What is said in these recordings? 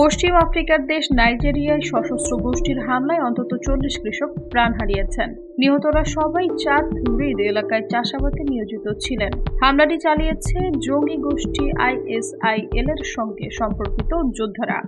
পশ্চিম আফ্রিকার দেশ নাইজেরিয়ায় সশস্ত্র গোষ্ঠীর হামলায় অন্তত চল্লিশ কৃষক প্রাণ হারিয়েছেন। নিহতরা সবাই চাঁদ রিদ এলাকায় চাষাবাদে নিয়োজিত ছিলেন। হামলাটি চালিয়েছে জঙ্গি গোষ্ঠী আইএসআইএল এর সঙ্গে সম্পর্কিত যোদ্ধারা।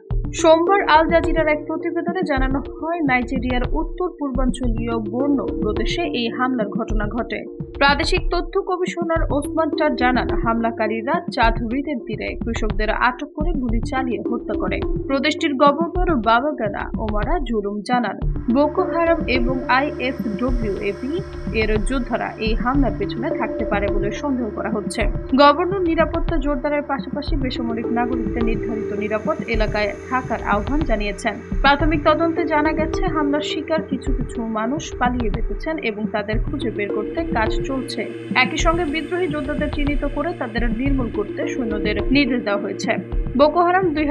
সোমবার আল জাজিরার এক প্রতিবেদনে জানানো হয়, নাইজেরিয়ার উত্তর পূর্বাঞ্চলীয় বর্ণ প্রদেশে এই হামলার ঘটনা ঘটে। প্রাদেশিক তথ্য কমিশনার ওসমান চার জানান, হামলাকারীরা চাঁদ হ্রদের তীরে কৃষকদের আটক করে গুলি চালিয়ে হত্যা করে। প্রদেশটির গভর্নর বাবাগানা ওমারা জুলুম জানান। বোকো হারাম এবং আইএফডব্লিউএপি এর যোদ্ধারা এই হামলার পেছনে থাকতে পারে বলে সন্দেহ করা হচ্ছে। গভর্নর নিরাপত্তা জোরদারের পাশাপাশি বেসামরিক নাগরিকদের নির্ধারিত নিরাপদ এলাকায় থাকার আহ্বান জানিয়েছেন। প্রাথমিক তদন্তে জানা গেছে, হামলার শিকার কিছু কিছু মানুষ পালিয়ে বেঁচেছেন এবং তাদের খুঁজে বের করতে কাজ চলছে। একই সঙ্গে বিদ্রোহী যোদ্ধাদের চিহ্নিত করে তাদের নির্মূল করতে সৈন্যদের নির্দেশ দেওয়া হয়েছে। বোকো হারাম দুই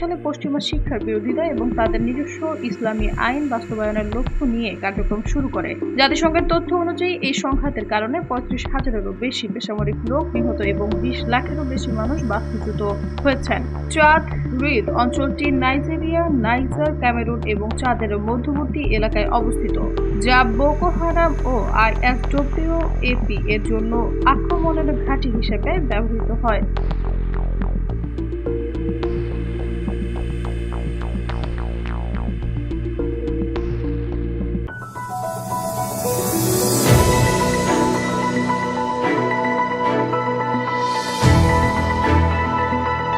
সালে পশ্চিমা শিক্ষার বিরোধিতা এবং তাদের নিজস্ব ইসলামী আইন বাস্তবায়নের লক্ষ্য নিয়ে কার্যক্রম শুরু করে। জাতিসংঘের তথ্য অনুযায়ী, এই সংঘাতের কারণে পঁয়ত্রিশ হাজারেরও বেশি বেসামরিক লোক নিহত এবং বিশ লাখেরও বেশি মানুষ বাস্তুচ্যুত হয়েছেন। চাঁদ হ্রদ অঞ্চলটি নাইজেরিয়া, নাইজার, ক্যামেরুন এবং চাঁদের মধ্যবর্তী এলাকায় অবস্থিত, যা বোকো হারাম ও আইএসডব্লিউ এপি এর জন্য আক্রমণের ঘাঁটি হিসেবে ব্যবহৃত হয়।